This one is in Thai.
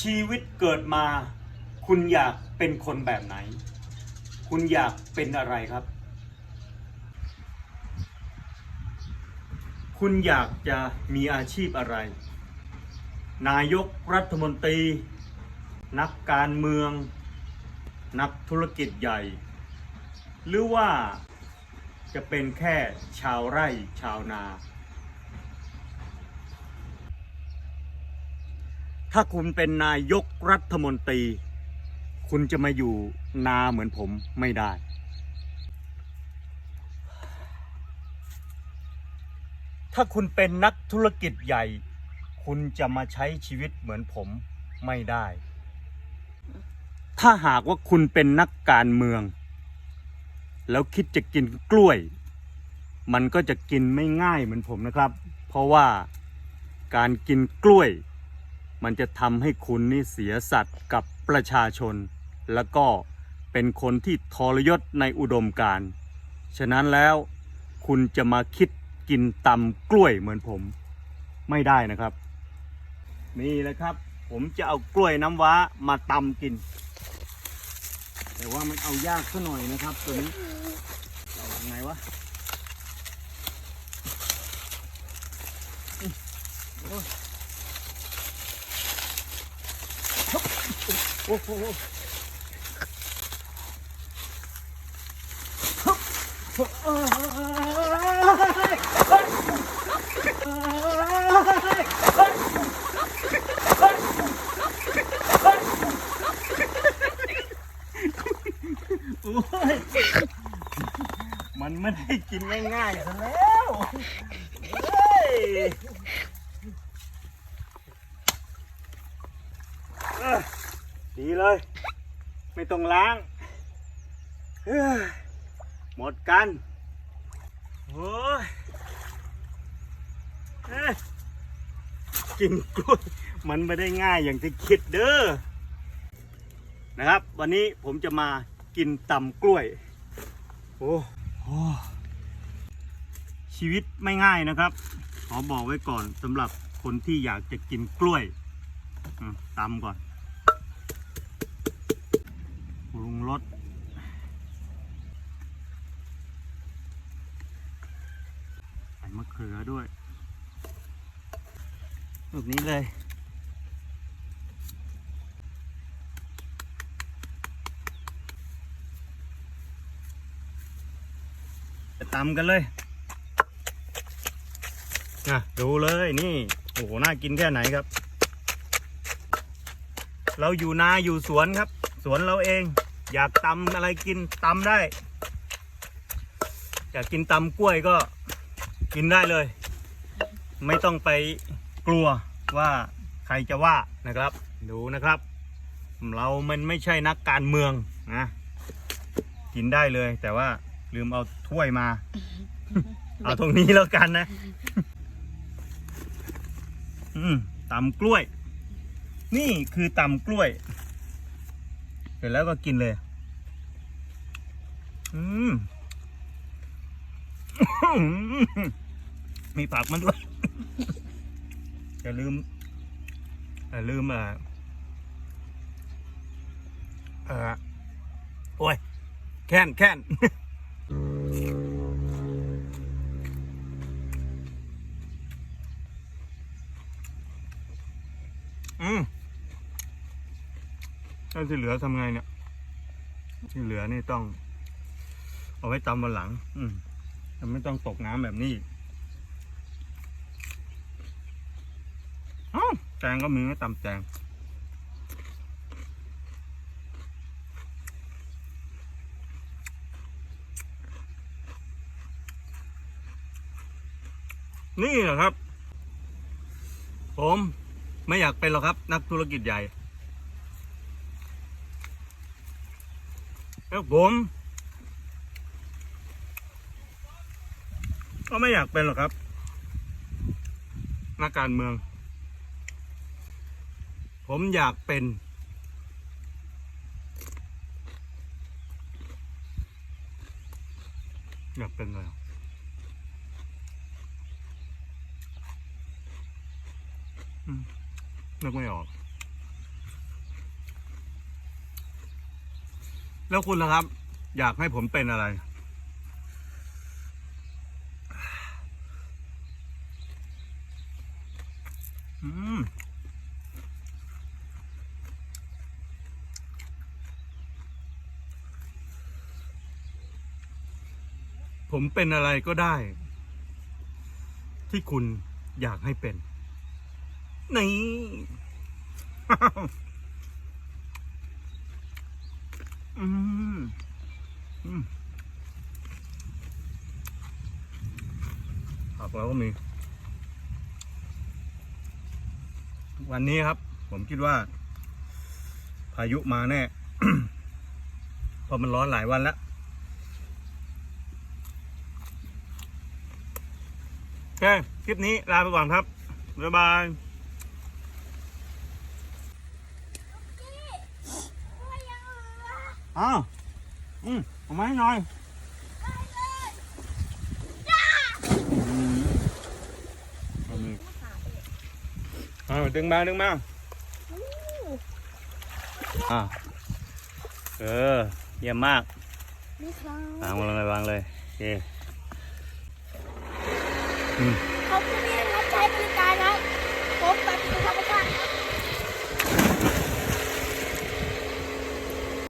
ชีวิตเกิดมา คุณอยากเป็นคนแบบไหน คุณอยากเป็นอะไรครับ คุณอยากจะมีอาชีพอะไร นายกรัฐมนตรี นักการเมือง นักธุรกิจใหญ่ หรือว่าจะเป็นแค่ชาวไร่ชาวนา ถ้าคุณเป็นนายกรัฐมนตรี คุณจะมาอยู่นาเหมือนผมไม่ได้ ถ้าคุณเป็นนักธุรกิจใหญ่ คุณจะมาใช้ชีวิตเหมือนผมไม่ได้ ถ้าหากว่าคุณเป็นนักการเมือง แล้วคิดจะกินกล้วย มันก็จะกินไม่ง่ายเหมือนผมนะครับ เพราะว่าการกินกล้วย มันจะทำให้คุณนี่เสียสัตว์กับประชาชน แล้วก็เป็นคนที่ทรยศในอุดมการณ์ฉะนั้นแล้วคุณจะมาคิดกินตำกล้วยเหมือนผมไม่ได้นะครับ นี่แหละครับ ผมจะเอากล้วยน้ำว้ามาตำกิน แต่ว่ามันเอายากซะหน่อยนะครับตัวนี้เอาไงวะอืมโอ้ย โอ้โหมันไม่ได้กินง่ายๆซะแล้วเฮ้ย ดีเลย ไม่ต้องล้างหมดกันโอ้ยกินกล้วยมันไม่ได้ง่ายอย่างที่คิดเด้อนะครับ วันนี้ผมจะมากินตำกล้วยโอ้โหชีวิตไม่ง่ายนะครับ ขอบอกไว้ก่อนสำหรับคนที่อยากจะกินกล้วยตำก่อน ปรุงรสใส่มะเขือด้วยแบบนี้เลยจะตำกันเลยนะดูเลยนี่ โอ้โห น่ากินแค่ไหนครับ เราอยู่นาอยู่สวนครับ สวนเราเอง อยากตำอะไรกินตำได้ อยากกินตำกล้วยก็กินได้เลย ไม่ต้องไปกลัวว่าใครจะว่านะครับ ดูนะครับ เรามันไม่ใช่นักการเมืองนะกินได้เลย แต่ว่าลืมเอาถ้วยมา เอาตรงนี้แล้วกันนะ อืมตำกล้วย นี่คือตำกล้วย เสร็จแล้วก็กินเลย อืม มีผักมันด้วย อย่าลืม อย่าลืมอ่าเอ่อโอ้ย แค้นแค้น อืม แล้วที่เหลือทำไงเนี่ย ที่เหลือนี่ต้อง เอาไว้ตำวันหลัง อืมไม่ต้องตกน้ำแบบนี้อ้าแตงก็มีไม่ตำแตงนี่เหรอครับ ผมไม่อยากเป็นหรอกครับ นักธุรกิจใหญ่ แล้วผมก็ไม่อยากเป็นหรอกครับ นักการเมือง ผมอยากเป็น อยากเป็นอะไรอะอืมนึกไม่ออก แล้วคุณล่ะครับ อยากให้ผมเป็นอะไร อืมผมเป็นอะไรก็ได้ ที่คุณอยากให้เป็น นี่ อืมอืมผักเราก็มี วันนี้ครับ ผมคิดว่า พายุมาแน่เพราะมันร้อนหลายวันแล้วโอเค คลิปนี้ลาไปก่อนครับ บ๊ายบาย อ้าวอืมเอามาให้หน่อยอืมเอามือเอาดึงมาดึงมาอ่าเออ เยี่ยมมากนี่ครับวางลงเลยวางเลยโอเคขอบคุณที่รับใช้บริการครับผมตัดสินธรรม